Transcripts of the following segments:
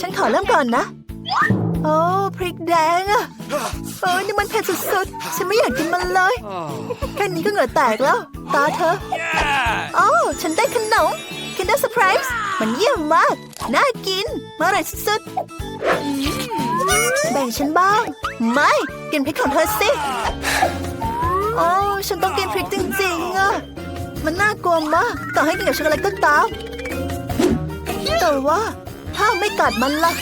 ฉันขอเริ่มก่อนนะ โอ้พริกแดงอะเออนี่มันเผ็ดสุดๆ ฉันไม่อยากกินมันเลย แค่นี้ก็เหงื่อแตกแล้ว ตาเธอ โอ้ฉันได้ขนม Kinder Surprise มันเยี่ยมมาก น่ากินมาอร่อยสุดๆ แบ่งฉันบ้าง ไม่ กินพริกของเธอสิ โอ้ฉันต้องกินพริกจริงๆอะมันน่ากลัวมาก ต่อให้กินกับช็อกโกแลตก็ตาม แต่ว่า ถ้าไม่กัดมันล่ะ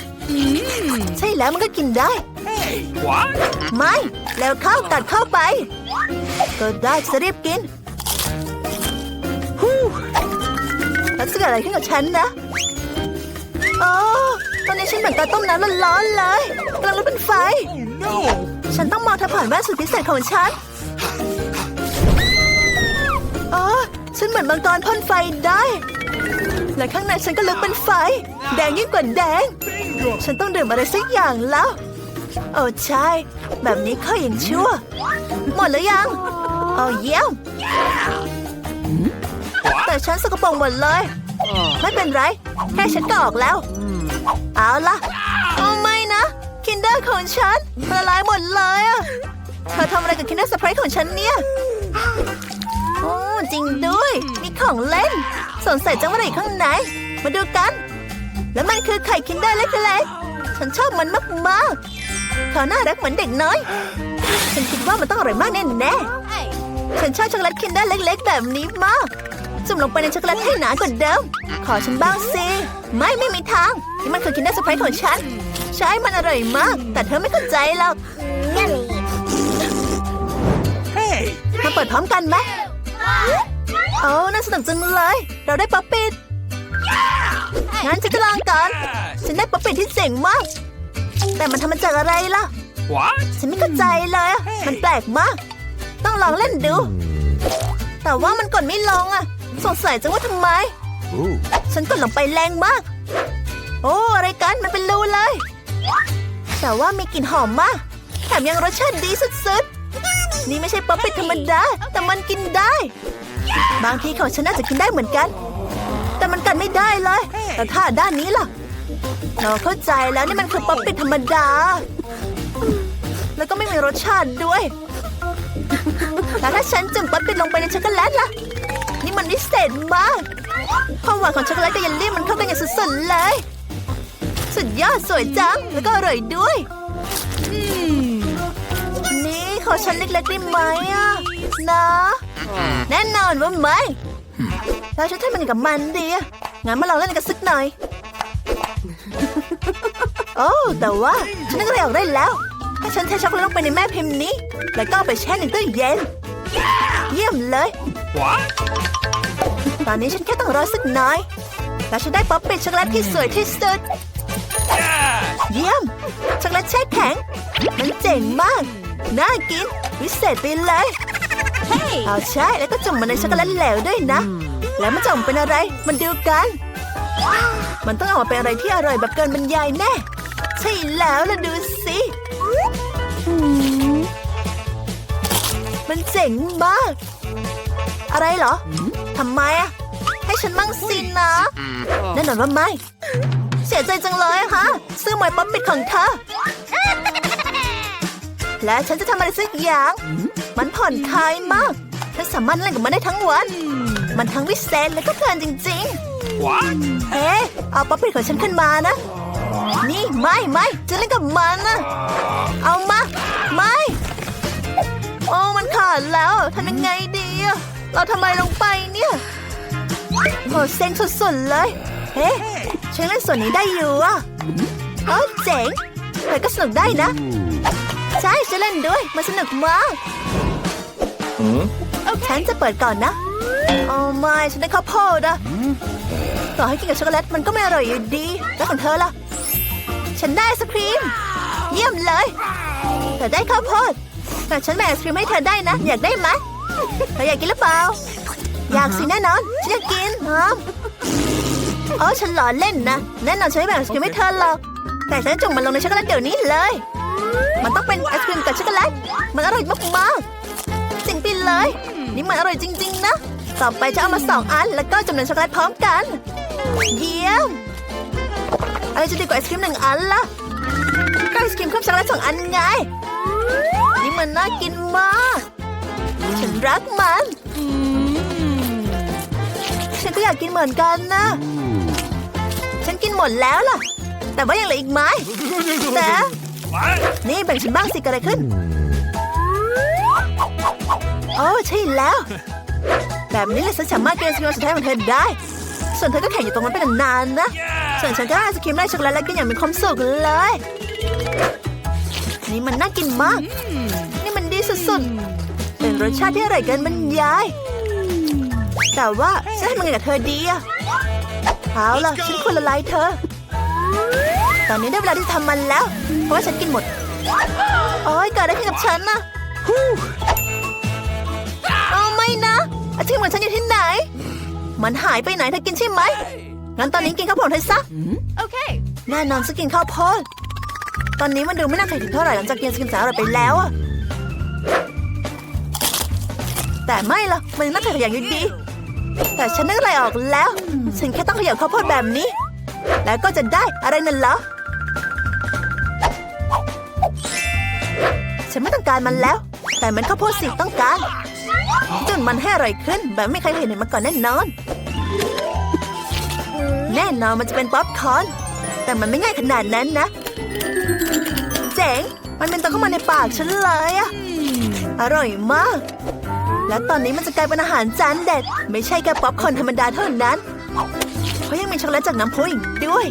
ใช่แล้วมันก็กินได้ What? ไม่ แล้วเข้ากัดเข้าไป ก็ได้จะรีบกินฮู้แล้วจะเกิดอะไรขึ้นกับฉันนะโอ้ตอนนี้ฉันเหมือนกับต้มน้ำร้อนๆเลยกำลังลุกเป็นไฟ No! ฉันต้องมองเธอผ่านแว่นสุดพิเศษของฉันอ๋อฉันเหมือนมังกรพ่นไฟได้ และข้างในฉันก็ลุกเป็นไฟ แดงยิ่งกว่าแดง Bingo! ฉันต้องดื่มอะไรสักอย่างแล้ว โอ้ใช่ แบบนี้ค่อยยังชั่ว หมดแล้วยังเอาเยี่ยมแต่ฉันสกปรกหมดเลย ไม่เป็นไร แค่ฉันก็ออกแล้ว เอาล่ะเอาไม่นะ คินเดอร์ของฉันละลายหมดเลยอะเธอทำอะไรกับคินเดอร์เซอร์ไพรส์ของฉันเนี่ย โอ้จริงด้วยมีของเล่น สงสัยจะว่าอะไรอยู่ข้างใน มาดูกัน แล้วมันคือไข่คินเดอร์เล็กๆฉันชอบมันมากๆเขาน่ารักเหมือนเด็กน้อย ฉันคิดว่ามันต้องอร่อยมากแน่ๆฉันชอบช็อกโกแลตคินเดอร์เล็ก ๆ แบบนี้มาก จุ่มลงไปในช็อกโกแลตให้หนากว่าเดิม ขอฉันบ้างสิ ไม่ไม่มีทาง นี่มันคือคินเดอร์เซอร์ไพรส์ของฉัน ใช่มันอร่อยมาก แต่เธอไม่เข้าใจหรอก Hey! มาเปิดพร้อมกันไหม โอ้น่าสนุกจังเลย เราได้ป๊อปปิดงั้นฉันจะลองก่อน Yes! ฉันได้ป๊อปปิดที่เจ๋งมาก แต่มันทำมาจากอะไรล่ะ What? ฉันไม่เข้าใจเลยอะมันแปลกมาก ต้องลองเล่นดู แต่ว่ามันกดไม่ลงอะสงสัยจังว่าทำไม Ooh. ฉันกดลงไปแรงมาก โอ้อะไรกัน มันเป็นรูเลย แต่ว่ามีกลิ่นหอมมาก แถมยังรสชาติดีสุดๆ นี่ไม่ใช่ป๊อปปี้ธรรมดา แต่มันกินได้ บางทีของฉันน่าจะกินได้เหมือนกัน แต่มันกันไม่ได้เลย แต่ถ้าด้านนี้ล่ะเราเข้าใจแล้วนี่มันคือป๊อปปี้ธรรมดา แล้วก็ไม่มีรสชาติด้วย แล้วถ้าฉันจุ่มป๊อปปี้ลงไปในช็อกโกแลตล่ะ นี่มันพิเศษมากความหวานของช็อกโกแลตกับเยลลี่มันเข้ากันอย่างสุดๆเลย สุดยอดสวยจัง แล้วก็อร่อยด้วย นี่ขอฉันเล็กๆได้ไหมอะนะ แน่นอนว่าไม่แล้วฉันทำมันกับมันดีอะงั้นมาลองเล่นกันสักหน่อย โอ้แต่ว่าฉันนึกอะไรออกได้แล้ว ถ้าฉันเทช็อกโกแลตลงไปในแม่พิมพ์นี้ แล้วก็เอาไปแช่ในตู้เย็น เยี่ยมเลย What? ตอนนี้ฉันแค่ต้องรอสักหน่อย แล้วฉันได้ป๊อปปี้ช็อกโกแลตที่สวยที่สุด Yes! เยี่ยม ช็อกโกแลตแช่แข็ง มันเจ๋งมาก น่ากิน วิเศษไปเลย เอาใช่แล้วก็จุ่มมันในช็อกโกแลตเหลวด้วยนะ แล้วมันจะออกมาเป็นอะไร มันดูกัน มันต้องออกมาเป็นอะไรที่อร่อยแบบเกินบรรยายแน่ ใช่แล้วล่ะดูสิหืมมันเจ๋งมาก อะไรเหรอทำไมอะให้ฉันมั่งสินะแน่นอนว่าไม่ เสียใจจังเลยอะค่ะซื้อหมายป๊อปปิดของเธอ และฉันจะทำอะไรสักอย่าง มันผ่อนคลายมากฉันสามารถเล่นกับมันได้ทั้งวัน มันทั้งวิเศษและก็เพลินจริง What? ๆเอ๊ะเอาป๊อปปิดของฉันขึ้นมานะ นี่ไม่ไม่จะเล่นกับมันนะเอามา ไม่ โอ้มันขาดแล้วทำยังไงดีอะเราทำอะไรลงไปเนี่ยโหเซ็งสุดๆเลยเฮ้ฉันเล่นส่วนนี้ได้อยู่อะเออเจ๋งแต่ก็สนุกได้นะ ใช่ฉันเล่นด้วย มันสนุกมากฉันจะเปิดก่อนนะโอ้ไม่ฉันได้ข้าวโพดอะต่อให้กินกับช็อกโกแลตมันก็ไม่อร่อยอยู่ดี แล้วของเธอล่ะ ฉันได้ไอศครีม เยี่ยมเลยแต่ได้ข้าวโพดแต่ฉันแบ่งไอศครีมให้เธอได้นะ อยากได้ไหมเธออยากกินหรือเปล่า อยากสิแน่นอน ฉันอยากกินฮะเออฉันหล่อเล่นนะ แน่นอนฉันไม่แบ่งไอศครีมให้เธอหรอก แต่ฉันจุ่มมันลงในช็อกโกแลตเดี๋ยวนี้เลย มันต้องเป็นไอศครีมกับช็อกโกแลต มันอร่อยมากๆจริงไปเลย นี่มันอร่อยจริง ๆ นะ ต่อไปจะเอามาสองอัน แล้วก็จุ่มในช็อกโกแลตพร้อมกัน เยี่ยม อะไรจะดีกว่าไอศครีมหนึ่งอันล่ะก็ไอศครีมเคลือบช็อกโกแลตสองอันไง นี่มันน่ากินมาก ฉันรักมัน ฉันก็อยากกินเหมือนกันนะ ฉันกินหมดแล้วล่ะ แต่ว่ายังเหลืออีกไหมแต่ What? นี่แบ่งฉันบ้างสิเกิดอะไรขึ้น โอ้ใช่แล้ว แบบนี้เลยฉันสามารถกินไอศครีมสุดท้ายของเธอได้ ส่วนเธอก็แข่งอยู่ตรงนั้นไปนานๆนะ ส่วนฉันก็ได้ไอศครีมไล่ช็อกโกแลตและกินอย่างมีความสุขเลย นี่มันน่ากินมาก นี่มันดีสุดๆ เป็นรสชาติที่อร่อยเกินบรรยาย แต่ว่าฉันทำยังไงกับเธอดีอะเอาล่ะฉันควรละลายเธอ ตอนนี้ได้เวลาที่จะทำมันแล้ว เพราะว่าฉันกินหมดโอ้ยเกิดอะไรขึ้นกับฉันนะเอาไม่นะอาทิตย์ของฉันอยู่ที่ไหน มันหายไปไหนเธอกินใช่ไหมงั้นตอนนี้กินข้าวโพดเธอซะ Okay. แน่นอนฉันกินข้าวโพดตอนนี้มันดูไม่น่าใครถึงเท่าไหร่หลังจากกินสกินสาหร่ายไปแล้วอะแต่ไม่ล่ะมันยังน่าขยอย่างอยู่ดีแต่ฉันนึกอะไรออกแล้ว ฉันแค่ต้องขยับข้าวโพดแบบนี้ แล้วก็จะได้อะไรนั่นเหรอ ฉันไม่ต้องการมันแล้ว แต่มันข้าวโพดสิต้องการ จนมันให้อร่อยขึ้น แบบไม่เคยเห็นมาก่อนแน่นอน แน่นอนมันจะเป็นป๊อปคอร์นแต่มันไม่ง่ายขนาดนั้นนะ เจ๋ง มันเป็นตัวเข้ามาในปากฉันเลยอะอร่อยมาก และตอนนี้มันจะกลายเป็นอาหารจานเด็ด ไม่ใช่แค่ป๊อปคอร์นธรรมดาเท่านั้น เพราะยังมีช็อกโกแลตจากน้ำพุอีกด้วย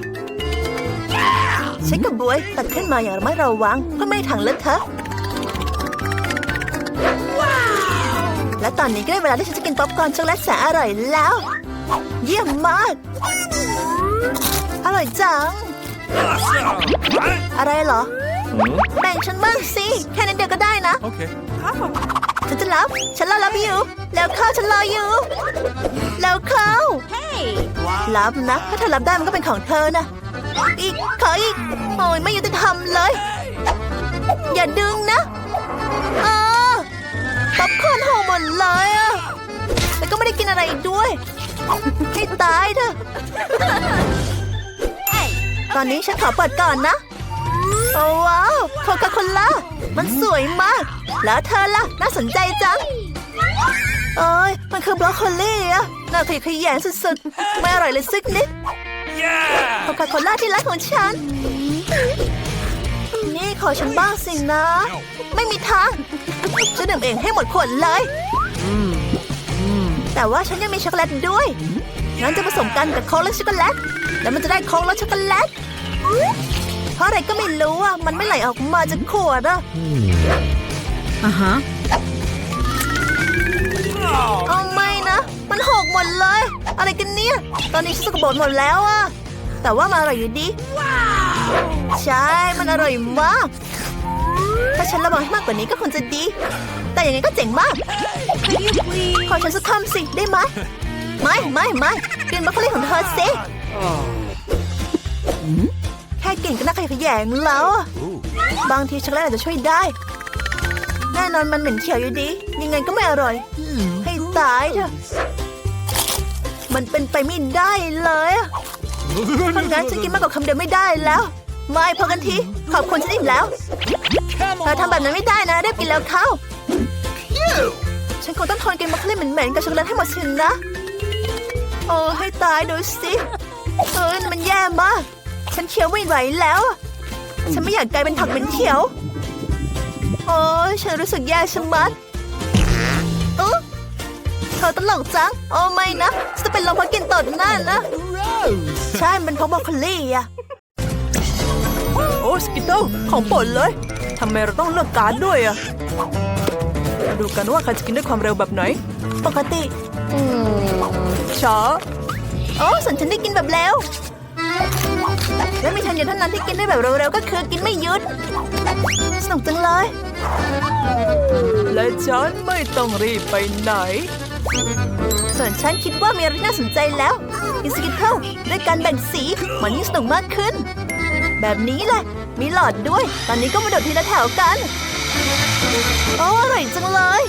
ใช้กับบวยตัดขึ้นมาอย่างระมัดระวังเพื่อไม่ให้ถังเลอะเทอะ และตอนนี้ก็ได้เวลาที่ฉันจะกินป๊อปคอร์นช็อกโกแลตแสนอร่อยแล้ว เยี่ยมมาก อร่อยจัง Awesome. What? อะไรเหรอ แบ่งฉันบ้างสิ แค่นั้นเดียวก็ได้นะ Okay. ฉันจะรับ ฉันรอรับอยู่ แล้วเข้าฉันรออยู่ แล้วเข้า Hey. รับนะ ถ้าเธอรับได้มันก็เป็นของเธอนะ อีก ขออีก โอ้ยไม่ยุติธรรมเลย อย่าดึงนะอา ป๊อปคอร์นห่อหมดเลยอะแล้วก็ไม่ได้กินอะไรอีกด้วย ให้ตายเถอะ Hey. ตอนนี้ฉันขอเปิดก่อนนะ โอ้ว้าวโคคาโคล่ามันสวยมาก แล้วเธอล่ะ น่าสนใจจัง เอ้ย มันคือบรอกโคลี่อะน่าขยะแขยงสุดๆ ไม่อร่อยเลยสักนิด Yeah. โคคาโคล่าที่รักของฉัน นี่ขอฉันบ้างสินะ ไม่มีทาง ฉันดื่มเองให้หมดขวดเลย แต่ว่าฉันยังมีช็อกโกแลตด้วย งั้นจะผสมกันกับโค้กและช็อกโกแลต แล้วมันจะได้โค้กและช็อกโกแลต เพราะอะไรก็ไม่รู้อะ มันไม่ไหลออกมาจากขวดอะ Uh huh. เอาไม่นะ มันหกหมดเลย อะไรกันเนี่ย ตอนนี้ฉันสกปรกหมดแล้วอะแต่ว่ามันอร่อยอยู่ดี ใช่ มันอร่อยมาก ถ้าฉันระวังให้มากกว่านี้ก็คงจะดี แต่อย่างนี้ก็เจ๋งมาก ขอฉันสักคำสิได้ไหม ไม่ไม่ไม่กินบรอกโคลีของเธอสิแค่กลิ่นก็น่าขยะแขยงแล้ว บางทีช็อกโกแลตอาจจะช่วยได้ แน่นอนมันเหม็นเขียวอยู่ดี ยังไงก็ไม่อร่อย ให้ตายเถอะมันเป็นไปไม่ได้เลยอะเพราะงั้นฉันกินมากกว่าคำเดียวไม่ได้แล้ว ไม่พอกันที ขอบคุณฉันอิ่มแล้ว Come เธอทำแบบนั้นไม่ได้นะได้กินแล้วเข้า ฉันคงต้องทนกินบรอกโคลีเหม็นๆกับช็อกโกแลตให้หมดสินนะ โอ้ให้ตายดูสิเออมันแย่มาก ฉันเคี้ยวไม่ไหวแล้วอะฉันไม่อยากกลายเป็นผักเหม็นเขียว โอ้ยฉันรู้สึกแย่ชะมัดเออเธอตลกจัง โอ้ไม่นะฉันจะเป็นลมเพราะกินตดหน้านะ ใช่ มันเพราะบรอกโคลีอะโอ้ สกิตเตลของโปรดเลยทำไมเราต้องเลือกการดด้วยอะมาดูกันว่าใครจะกินด้วยความเร็วแบบไหน ปกติช้าโอ้ส่วนฉันได้กินแบบเร็วและมีฉันเดียวเท่านั้นที่กินได้แบบเร็วๆก็คือกินไม่หยุด สนุกจังเลย และฉันไม่ต้องรีบไปไหน ส่วนฉันคิดว่ามีอะไรน่าสนใจแล้ว อินสกิทเทิลด้วยการแบ่งสีมันยิ่งสนุกมากขึ้น แบบนี้แหละ มีหลอดด้วย ตอนนี้ก็มาโดดทีละแถวกัน โอ้อร่อยจังเลย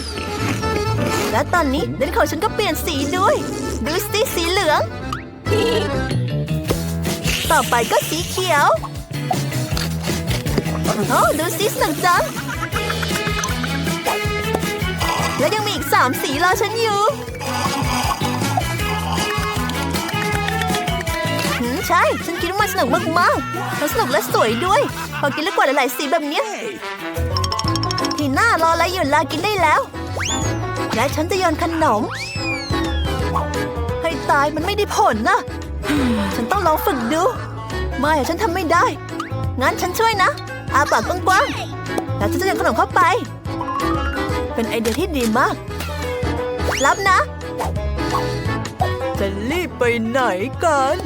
และตอนนี้เลนของฉันก็เปลี่ยนสีด้วย ดูสิสีเหลือง ต่อไปก็สีเขียว โอ้ดูสิสนุกจัง แล้วยังมีอีกสามสีรอฉันอยู่ ใช่ ฉันคิดว่ามันสนุกมากๆมันสนุกและสวยด้วย พอกินแล้วกว่าหลายๆสีแบบเนี้ยทีหน้ารออะไรอยู่ลากินได้แล้ว และฉันจะโยนขนม ให้ตายมันไม่ได้ผลนะ ฉันต้องลองฝึกดู ไม่ฉันทำไม่ได้ งั้นฉันช่วยนะ อาปากกว้างๆแล้วฉันจะโยนขนมเข้าไป เป็นไอเดียที่ดีมาก รับนะจะรีบไปไหนกัน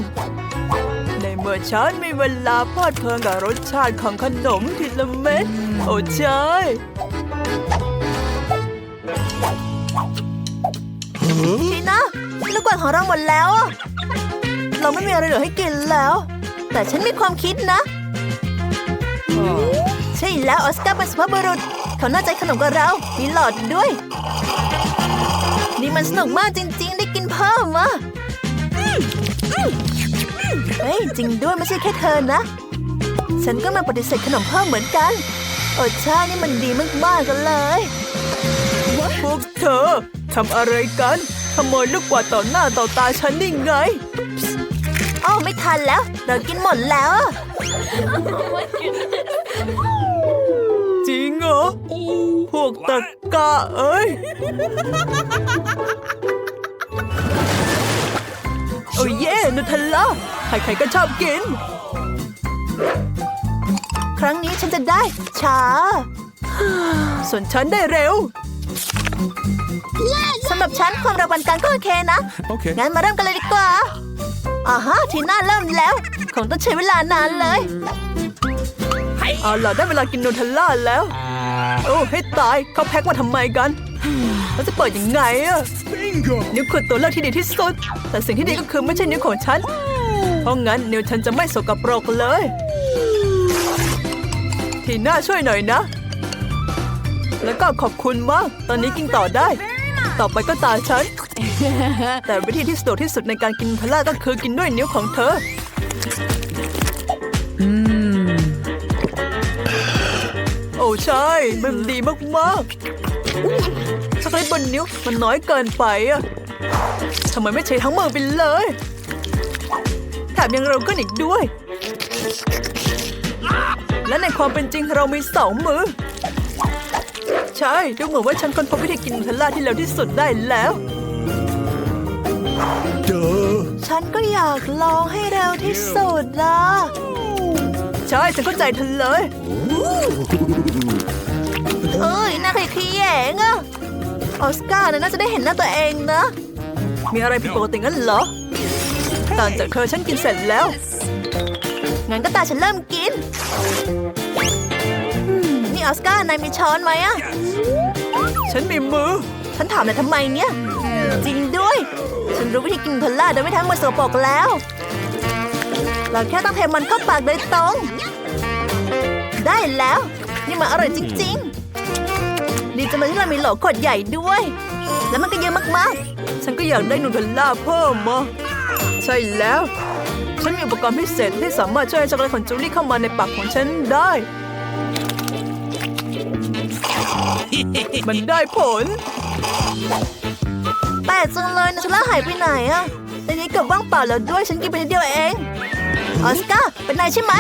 เมื่อฉันมีเวลาพลิดเพลินกับรสชาติของขนมทีละเม็ด โอ้ใช่ทีนะลูกบอลของเราหมดแล้วเราไม่มีอะไรเหลือให้กินแล้ว แต่ฉันมีความคิดนะ ใช่แล้วออสการ์เป็นสุภาพบุรุษ เขาน่าใจขนมกับเรา มีหลอดด้วย นี่มันสนุกมากจริง ๆ ได้กินเพิ่มอะ เฮ้ยจริงด้วยไม่ใช่แค่เธอนะ ฉันก็มาปฏิเสธขนมเพิ่มเหมือนกันโอ้ใช่นี่มันดีมากๆกันเลยพวกเธอทำอะไรกันขโมยลูกกวาดต่อหน้าต่อตาฉันนี่ไงอ้าวไม่ทันแล้ว เรากินหมดแล้วอะจริงเหรอ พวกตะกะเอ้ย โอ้เย่นุทลล่าใครๆก็ชอบกิน ครั้งนี้ฉันจะได้ช้า ส่วนฉันได้เร็วสำหรับฉันความระวันกลางก็โอเคนะ Okay. งั้นมาเริ่มกันเลยดีกว่าอ่าฮะทีน่าเริ่มแล้ว คงต้องใช้เวลานานเลย เอาล่ะได้เวลากินนูเทลล่าแล้ว โอ้ให้ตายเขาแพ็คมาทำไมกัน แล้วจะเปิดยังไงอะ Bingo. นิ้วคือตัวเลือกที่ดีที่สุด แต่สิ่งที่ดีก็คือไม่ใช่นิ้วของฉัน เพราะงั้นนิ้วฉันจะไม่สกปรกเลย ทีน่าช่วยหน่อยนะ แล้วก็ขอบคุณมาก ตอนนี้กินต่อได้ ต่อไปก็ตาฉัน แต่วิธีที่สะดวกที่สุดในการกินพลาก็คือกินด้วยนิ้วของเธอโอ้ใช่มันดีมากๆ ช็อกโกแลตบนนิ้วมันน้อยเกินไปอะทำไมไม่ใช้ทั้งมือไปเลย แถมยังเร็วขึ้นอีกด้วย และในความเป็นจริงเรามีสองมือ ใช่ ดูเหมือนว่าฉันค้นพบวิธีกินนูเทลล่าที่เร็วที่สุดได้แล้ว Duh. ฉันก็อยากลองให้เร็วที่สุดนะใช่ฉันเข้าใจเธอเลย เอ้ยน่าขยขี้แยงอะ ออสการ์น่ะน่าจะได้เห็นหน้าตัวเองนะ มีอะไรผิดปกติงั้นเหรอตอนจากเธอฉันกินเสร็จแล้ว งั้นก็ตาฉันเริ่มกินอืมนี่ออสการ์นายมีช้อนไหมอะฉันมีมือ ฉันถามนายทำไมเนี่ย จริงด้วย ฉันรู้วิธีกินพลล่าโดยไม่ทั้งหมดสกปรกแล้ว เราแค่ต้องเทมันเข้าปากโดยตรง ได้แล้ว นี่มันอร่อยจริงๆ ดีจังเลยที่เรามีโหลขวดใหญ่ด้วย แล้วมันก็เยอะมากๆ ฉันก็อยากได้นูเทลล่าเพิ่มมาใช่แล้ว ฉันมีอุปกรณ์พิเศษที่สามารถช่วยให้ช็อกโกแลตของจูลี่เข้ามาในปากของฉันได้ มันได้ผลแปลกจังเลยนะชล่าหายไปไหนอะในนี้เกือบว่างเปล่าแล้วด้วยฉันกินไปนิดเดียวเอง ออสการ์เป็นนายใช่ไหม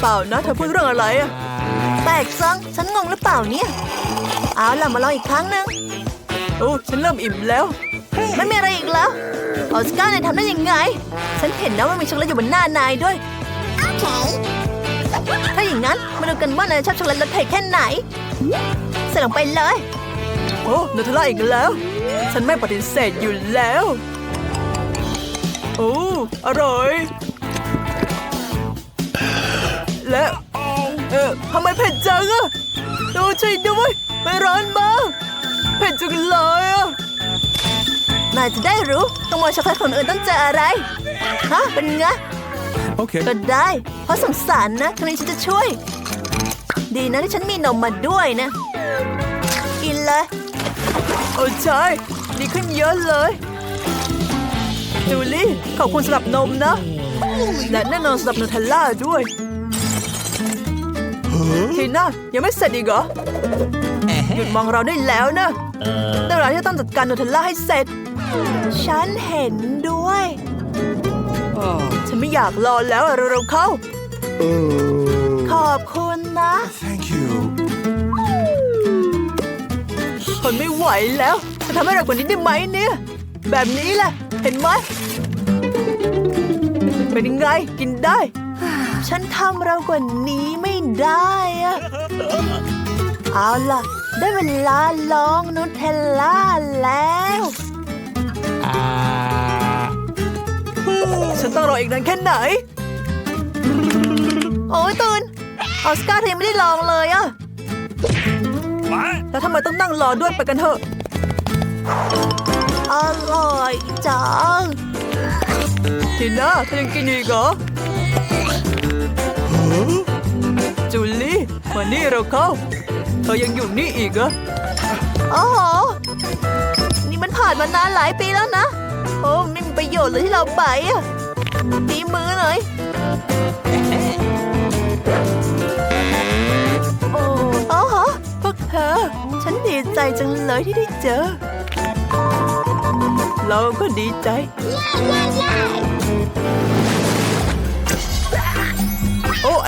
เปล่านะเธอพูดเรื่องอะไรอะแป ลกจัง ฉันงงหรือเปล่าเนี่ย เอาล่ะมาลองอีกครั้งหนึ่งโอ้ฉันเริ่มอิ่มแล้ว ไม่มีอะไรอีกแล้วออสการ์นายทำได้ยังไง ฉันเห็นนะว่ามีช็อกโกแลตอยู่บนหน้านายด้วยถ้าอย่างนั้นมาดูกันว่านายชอบช็อกโกแลตรสเผ็ดแค่ไหน ใส่ลงไปเลย โอ้นูเทลล่าอีกแล้ว ฉันไม่ปฏิเสธอยู่แล้ว โอ้ อร่อย และ เออทำไมเผ็ดจังอะดูช่วยด้วยไม่ร้อนมากเผ็ดจังเลยอะนายจะได้รู้ขโมยช็อกโกแลตคนอื่นต้องเจออะไร ฮะ เป็นไง Okay. ก็ได้ เพราะสงสารนะทำไมฉันจะช่วย ดีนะที่ฉันมีนมมาด้วยนะ กินเลยโอ้ใช่ดีขึ้นเยอะเลยจูลี่ขอบคุณสำหรับนมนะ และแน่นอนสำหรับนูเทลล่าด้วย ทีน่ายังไม่เสร็จอีกเหรอหยุดมองเราได้แล้วนะแต่เวลาที่ต้องจัดการนูเทลล่าให้เสร็จ ฉันเห็นด้วยฉันไม่อยากรอแล้วอะเร็วๆเข้าขอบคุณนะ Thank you. ทนไม่ไหวแล้ว จะทำให้เรากว่านี้ได้ไหมเนี่ย แบบนี้แหละ เห็นไหมเป็นยังไง กินได้ ฉันทำเรากว่านี้ไม่ได้อะเอาล่ะ ได้เวลาลองนูเทลล่าแล้วฉันต้องรออีกนานแค่ไหน โอ้ยตูนออสการ์เธอยังไม่ได้ลองเลยอะแล้วทำไมต้องนั่งรอด้วยไปกันเถอะ อร่อยจังทีน่าเธอยังกินอีกเหรอ จูลี่มานี่เราเข้า เธอยังอยู่นี่อีกเหรอโอ้โหนี่มันผ่านมานานหลายปีแล้วนะ โอ้ไม่มีประโยชน์เลยที่เราไปอะตีมือหน่อย โอ้โอ้โหพวกเธอ ฉันดีใจจังเลยที่ได้เจอ เราก็ดีใจโอ้ไอ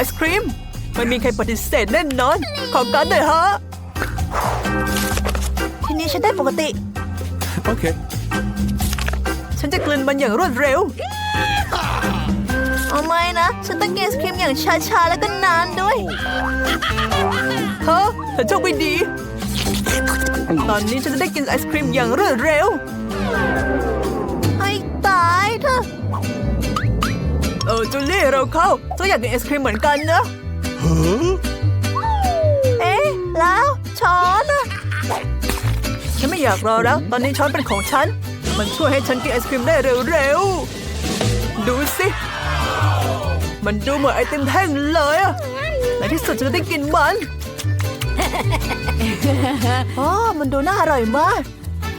ศครีม ไม่มีใครปฏิเสธแน่นอน ขอกันหน่อยฮะ ทีนี้ฉันได้ปกติ Okay. ฉันจะกลืนมันอย่างรวดเร็ว เอาไม่นะ ฉันต้องกินไอศครีมอย่างช้าๆ แล้วก็นานด้วยเฮ้เธอโชคไม่ดี ตอนนี้ฉันจะได้กินไอศครีมอย่างรวดเร็วให้ตายเถอะเออจูลี่เราเข้าเจ้าอยากกินไอศครีมเหมือนกันนะ Huh? เอ๊ะแล้วช้อนอะฉันไม่อยากรอแล้ว ตอนนี้ช้อนเป็นของฉัน มันช่วยให้ฉันกินไอศครีมได้เร็วๆ ดูสิ มันดูเหมือนไอติมแท่งเลยอะในที่สุดฉันจะได้กินมันอ๋อมันดูน่าอร่อยมาก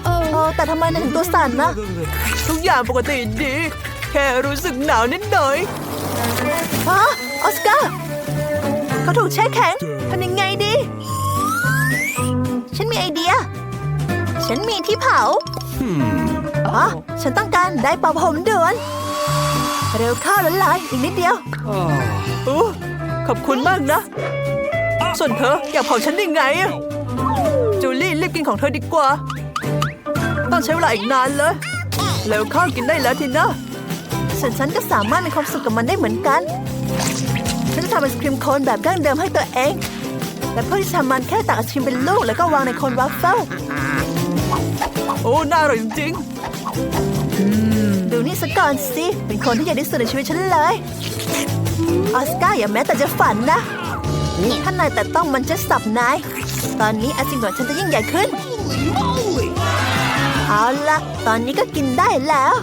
เออแต่ทำไมนายถึงตัวสั่นนะ ทุกอย่างปกติดี แค่รู้สึกหนาวนิดหน่อยฮะออสการ์เขาถูกแช่แข็งทำยังไงดี ฉันมีไอเดีย ฉันมีที่เผาอ๋อฉันต้องการได้เป่าผมด่วนเร็วเข้าละลายอีกนิดเดียวโอ้ขอบคุณมากนะ ส่วนเธออยากเผาฉันได้ไงอะจูลี่รีบกินของเธอดีกว่า ต้องใช้เวลาอีกนานเลย เร็วเข้ากินได้แล้วทีนะ ส่วนฉันก็สามารถมีความสุขกับมันได้เหมือนกัน ฉันจะทำไอศครีมโคนแบบดั้งเดิมให้ตัวเอง และเพื่อที่จะทำมันแค่ตักไอศครีมเป็นลูกแล้วก็วางในโคนวัฟเฟิลโอ้ น่าอร่อยจริงๆดูนี่สก่อนสิ เป็นคนที่ใหญ่ที่สุดในชีวิตฉันเลย ออสการ์อย่าแม้แต่จะฝันนะ ถ้านายแต่ต้องมันจะสับนาย ตอนนี้ไอศครีมของฉันจะยิ่งใหญ่ขึ้น เอาละตอนนี้ก็กินได้แล้ว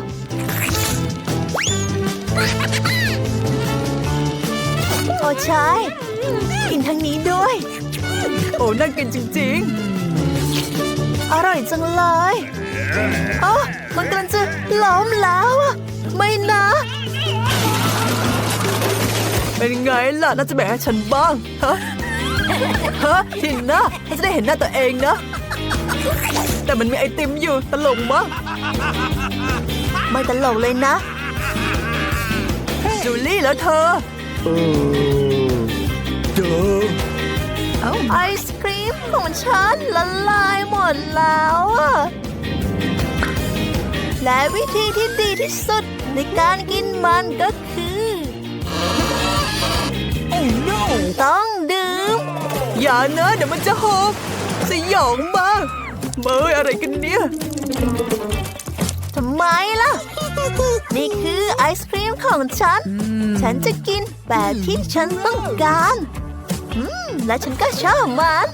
โอ้ใช่กินทั้งนี้ด้วย โอ้น่ากินจริงๆ อร่อยจังเลยอ๋อมันกำลังจะล้มแล้วอะไม่นะ เป็นไงล่ะ น่าจะแบ่งให้ฉันบ้างฮะฮะทินนะฉันจะได้เห็นหน้าตัวเองนะ แต่มันมีไอติมอยู่ตลกมากไม่ตลกเลยนะ จูลี่แล้วเธอ Duh. ไอศครีมของฉันละลายหมดแล้วอะและวิธีที่ดีที่สุดในการกินมันก็คือ Oh no! ต้องดื่ม อย่านะเดี๋ยวมันจะหกสยองมากเมยอะไรกันเนี่ยทำ ไมล่ะ นี่คือไอศครีมของฉัน ฉันจะกินแบบที่ฉันต้องการอืมและฉันก็ชอบมัน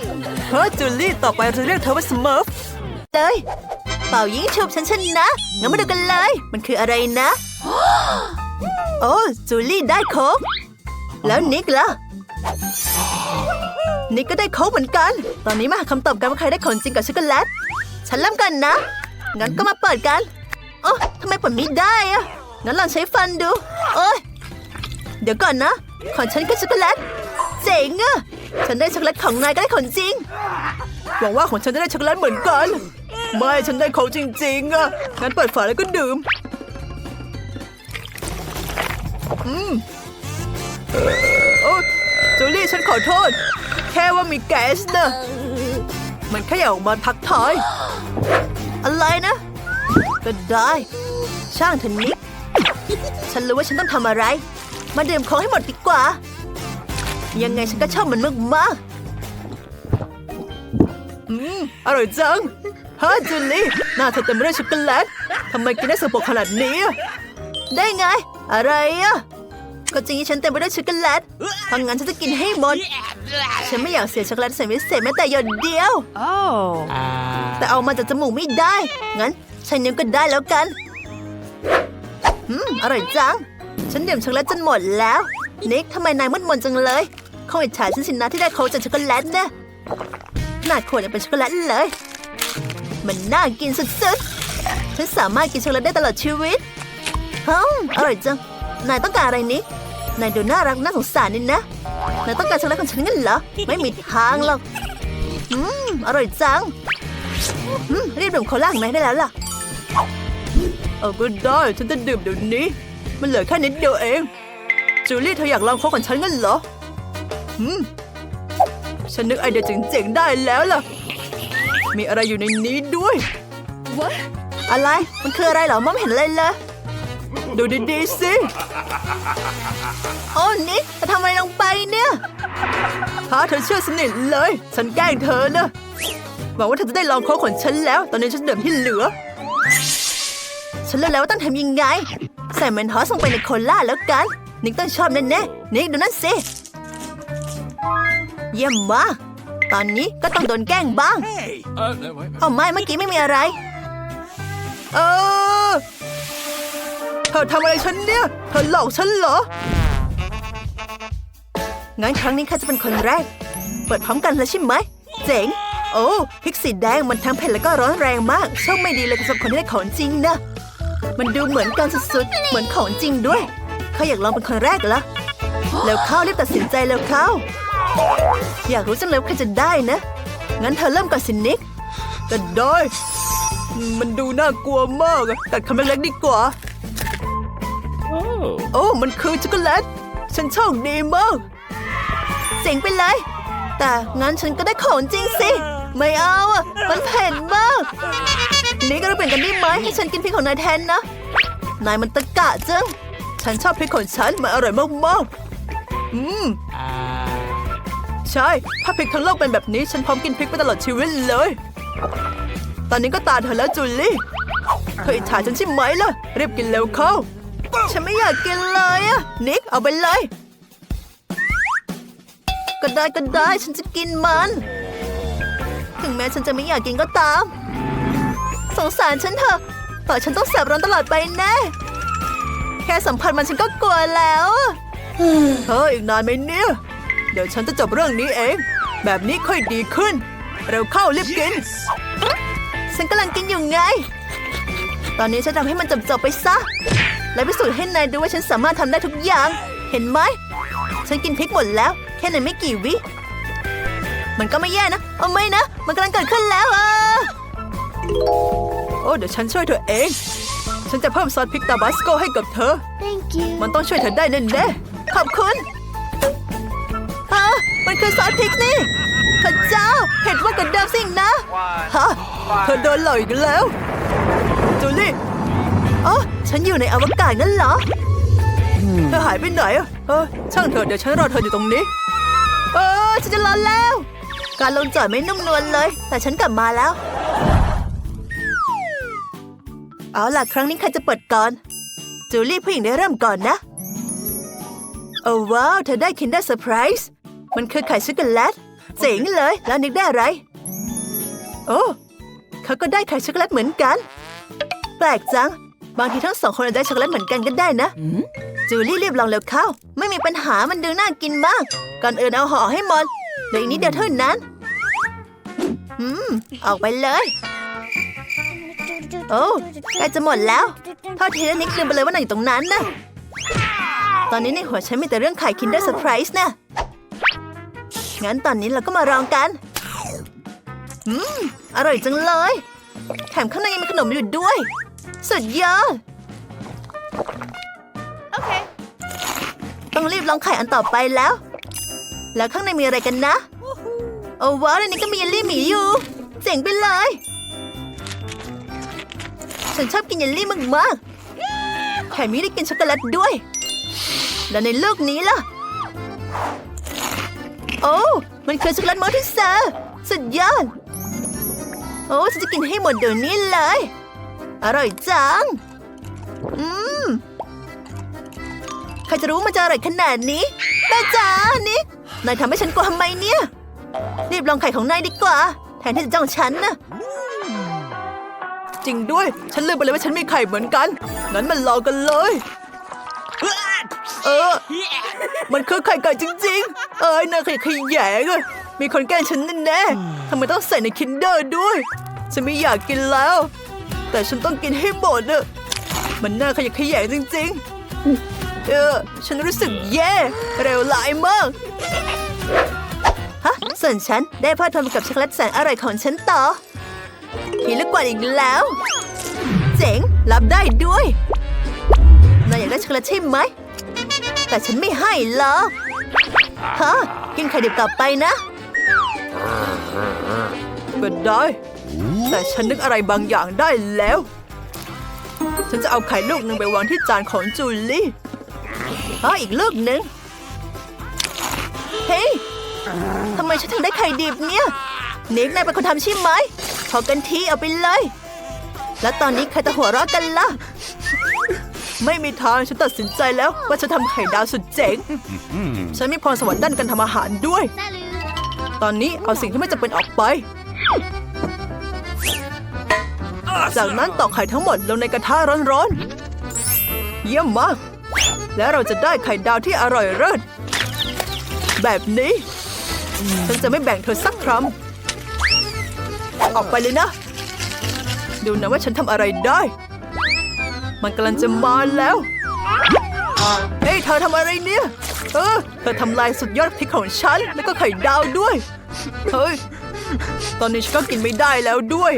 เฮ้ยจูลี่ต่อไปเราเรียกเธอว่าสเมิร์ฟเลยเป่ายิงฉุบฉันชนะงั้นมาดูกันเลย มันคืออะไรนะ โอ้จูลี่ได้โค้กแล้วนิกล่ะนิกก็ได้โค้กเหมือนกัน ตอนนี้มาหาคำตอบกันว่าใครได้ของจริงกับช็อกโกแลต ฉันเริ่มกันนะ งั้นก็มาเปิดกัน โอ้ทำไมเปิดไม่ได้อะงั้นลองใช้ฟันดูโอ้ย เดี๋ยวก่อนนะ ของฉันก็ช็อกโกแลต เจ๋งอะฉันได้ช็อกโกแลตของนายก็ได้ของจริง หวังว่าของฉันจะได้ช็อกโกแลตเหมือนกัน ไม่ฉันได้ของจริง ๆอะงั้นเปิดฝาแล้วก็ดื่ม อืมเอ่อโอ้จูลี่ฉันขอโทษ แค่ว่ามีแก๊สนะมันแค่อยากออกมาทักทาย อะไรนะ ก็ได้ ช่างเถอะนิก ฉันรู้ว่าฉันต้องทำอะไร มาดื่มของให้หมดดีกว่า ยังไงฉันก็ชอบมันมากๆอืม อร่อยจังฮาจูลี่หน้าเธอเต็มไปด้วยช็อกโกแลตทำไมกินได้สกปรกขนาดนี้ ได้ไง อะไรอะ ก็จริงที่ฉันเต็มไปด้วยช็อกโกแลตเพราะงั้นฉันจะกินให้หมด ฉันไม่อยากเสียช็อกโกแลตใส่พิเศษแม้แต่หยดเดียว Oh. แต่เอามาจากจมูกไม่ได้ งั้นใช้นิ้วก็ได้แล้วกัน อืม อร่อยจัง ฉันดื่มช็อกโกแลตจนหมดแล้ว นิกทำไมนายมืดมนจังเลยคงอิจฉาฉันสินะที่ได้โค้กจากช็อกโกแลตนะขนาดขวดยังเป็นช็อกโกแลตเลย มันน่ากินสุดๆ ฉันสามารถกินช็อกโกแลตได้ตลอดชีวิตฮึมอร่อยจัง นายต้องการอะไรนิกนายดูน่ารักน่าสงสารนี่นะ นายต้องการช็อกโกแลตของฉันงั้นเหรอ ไม่มีทางหรอก อืม อร่อยจัง อืม รีบดื่มโคลาของนายได้แล้วล่ะ เอาก็ได้ ฉันจะดื่มเดี๋ยวนี้ มันเหลือแค่นิดเดียวเอง จูลี่เธออยากลองโค้กของฉันงั้นเหรอ อืม ฉันนึกไอเดียเจ๋งๆได้แล้วล่ะ มีอะไรอยู่ในนี้ด้วย What? อะไร มันคืออะไรเหรอมองไม่เห็นอะไรเลย ดูดีๆสิโอ้นิกจะทำอะไรลงไปเนี่ยถ้าเธอเชื่อสนิทเลย ฉันแกล้งเธอนะหวังว่าเธอจะได้ลองโค้กของฉันแล้ว ตอนนี้ฉันดื่มที่เหลือ ฉันรู้แล้วว่าต้องทำยังไง ใส่เมนทอสลงไปในโคลาแล้วกัน นิกต้องชอบแน่ๆนิกดูนั่นสิ เยี่ยมมาก ตอนนี้ก็ต้องโดนแกล้งบ้าง Uh, no, wait. เอาไม่เมื่อกี้ไม่มีอะไร เออเธ อทำอะไรฉันเนี่ย เธอหลอกฉันเหรอ งั้นครั้งนี้ข้าจะเป็นคนแรก เปิดพร้อมกันเลยใช่ไหม เจ๋ง โอ้พริกสีแดงมันทั้งเผ็ดแล้วก็ร้อนแรงมากโชคไม่ดีเลยสำหรับคนที่ได้ของจริงนะ มันดูเหมือนกันสุดๆ เหมือนของจริงด้วยเขาอยากลองเป็นคนแรกเหรอแล้วเข้ารีบตัดสินใจแล้วเข้า อยากรู้จังเลยว่าใครจะได้นะ งั้นเธอเริ่มก่อนสินิกก็ได้ มันดูน่ากลัวมากอะตัดคำเล็กๆดีกว่า โอ้ มันคือช็อกโกแลต ฉันโชคดีมากเจ๋งไปเลย แต่งั้นฉันก็ได้ของจริงสิ ไม่เอาอะมันเผ็ดมาก นี่ก็ราเปลี่ยนกันได้ไหมให้ฉันกินพริกของนายแทนนะ นายมันตะกะจัง ฉันชอบพริกของฉัน มันอร่อยมากๆ อืม ใช่ ถ้าพริกทั้งโลกเป็นแบบนี้ ฉันพร้อมกินพริกไปตลอดชีวิตเลย ตอนนี้ก็ตาเธอแล้วจูลี่เธออิจฉาฉันใช่ไหมล่ะรีบกินเร็วเข้า ฉันไม่อยากกินเลยอะนิกเอาไปเลย ก็ได้ก็ได้ฉันจะกินมัน ถึงแม้ฉันจะไม่อยากกินก็ตาม สงสารฉันเถอะต่อฉันต้องแสบร้อนตลอดไปแน่แค่สัมผัสมันฉันก็กลัวแล้วเฮ้ยอีกนานไหมเนี่ย เดี๋ยวฉันจะจบเรื่องนี้เอง แบบนี้ค่อยดีขึ้น เร็วเข้ารีบกิน ฉันกำลังกินอยู่ไง ตอนนี้ฉันทำให้มันจบจบๆไปซะ และพิสูจน์ให้นายดูว่าฉันสามารถทำได้ทุกอย่าง เห็นไหม ฉันกินพริกหมดแล้ว แค่ในไม่กี่วิ มันก็ไม่แย่นะเอาไม่นะ มันกำลังเกิดขึ้นแล้วอะโอ้เดี๋ยวฉันช่วยเธอเอง ฉันจะเพิ่มซอสพริกตาบาสโกให้กับเธอ Thank you. มันต้องช่วยเธอได้แน่ๆขอบคุณฮะมันคือซอสพริกนี่พระเจ้าเห็นว่ากันเดิมสิ่งนะฮะเธอโดนหลอกอีกแล้วจูลี่อ๋อ ฉันอยู่ในอวกาศนั่นเหรอ เธอหายไปไหนอะเออช่างเถอะเดี๋ยวฉันรอเธออยู่ตรงนี้ เออฉันจะรอแล้ว การลงจอดไม่นุ่มนวลเลย แต่ฉันกลับมาแล้ว เอาล่ะครั้งนี้ใครจะเปิดก่อน จูลี่ผู้หญิงได้เริ่มก่อนนะ โอ้ว้าว เธอได้ Kinder Surprise มันคือไข่ช็อกโกแลตเจ๋งเลย แล้วนิกได้อะไร โอ้เขาก็ได้ไข่ช็อกโกแลตเหมือนกัน แปลกจัง บางทีทั้งสองคนอาจจะได้ช็อกโกแลตเหมือนกันก็ได้นะ จูลี่รีบลองเร็วเข้า ไม่มีปัญหามันดูน่ากินมาก ก่อนอื่นเอาห่อให้หมดเหลืออีกนิดเดียวเท่านั้นอืมออกไปเลย โอ้ใกล้จะหมดแล้วโทษทีนะนิกลืมไปเลยว่านั่งอยู่ตรงนั้นนะ ตอนนี้ในหัวฉันมีแต่เรื่องไข่ Kinder Surprise นะ งั้นตอนนี้เราก็มาลองกัน อืม อร่อยจังเลย แถมข้างในยังมีขนมอยู่ด้วย สุดยอด Okay. ต้องรีบลองไข่อันต่อไปแล้ว แล้วข้างในมีอะไรกันนะ โอ้ว้าวในนี้ก็มีเยลลี่หมีอยู่ เจ๋งไปเลย ฉันชอบกินเยลลี่มากๆแถมมีได้กินช็อกโกแลตด้วย แล้วในลูกนี้ล่ะ โอ้ มันคือช็อกโกแลตมอลติเซอร์สุดยอด โอ้ฉันจะกินให้หมดเดี๋ยวนี้เลย อร่อยจัง อืม ใครจะรู้มันจะอร่อยขนาดนี้ แม่จ๋านิกนายทำให้ฉันกลัวทำไมเนี่ย รีบลองไข่ของนายดีกว่า แทนที่จะจ้องฉันนะ จริงด้วย ฉันลืมไปเลยว่าฉันมีไข่เหมือนกัน งั้นมันลองกันเลย เออ มันคือไข่ไก่จริง ๆ เอ้ยนายขยะแขยงอะมีคนแกล้งฉันแน่ๆทำไมต้องใส่ในคินเดอร์ด้วย ฉันไม่อยากกินแล้ว แต่ฉันต้องกินให้หมดอะมันน่าขยะแขยงจริงๆ เออ ฉันรู้สึกแย่ เร็วหลายมาก ฮะ ส่วนฉันได้พลิดเพลินกับช็อกโกแลตแสนอร่อยของฉันต่อมีลูกกวาดอีกแล้ว เจ๋ง รับได้ด้วยนายอยากได้ช็อกโกแลตใช่ไหม แต่ฉันไม่ให้หรอกฮะ กินไข่ดิบต่อไปนะก็ได้ แต่ฉันนึกอะไรบางอย่างได้แล้ว ฉันจะเอาไข่ลูกหนึ่งไปวางที่จานของจูลี่อ๋ออีกลูกหนึ่งเฮ้ยทำไมฉันถึงได้ไข่ดิบเนี่ยนิกนายเป็นคนทำใช่ไหมพอกันทีเอาไปเลย แล้วตอนนี้ใครจะหัวเราะกันล่ะ ไม่มีทางฉันตัดสินใจแล้วว่าจะทำไข่ดาวสุดเจ๋ง ฉันมีพรสวรรค์ด้านการทำอาหารด้วย ตอนนี้เอาสิ่งที่ไม่จำเป็นออกไป จากนั้นตอกไข่ทั้งหมดลงในกระทะร้อนๆ เยี่ยมมาก แล้วเราจะได้ไข่ดาวที่อร่อยเลิศแบบนี้ ฉันจะไม่แบ่งเธอสักคำออกไปเลยนะ ดูนะว่าฉันทำอะไรได้ มันกำลังจะมาแล้ว เฮ้ยเธอทำอะไรเนี่ย เออ เธอทำลายสุดยอดพริกของฉัน แล้วก็ไข่ดาวด้วย เฮ้ย ตอนนี้ฉันก็กินไม่ได้แล้วด้วย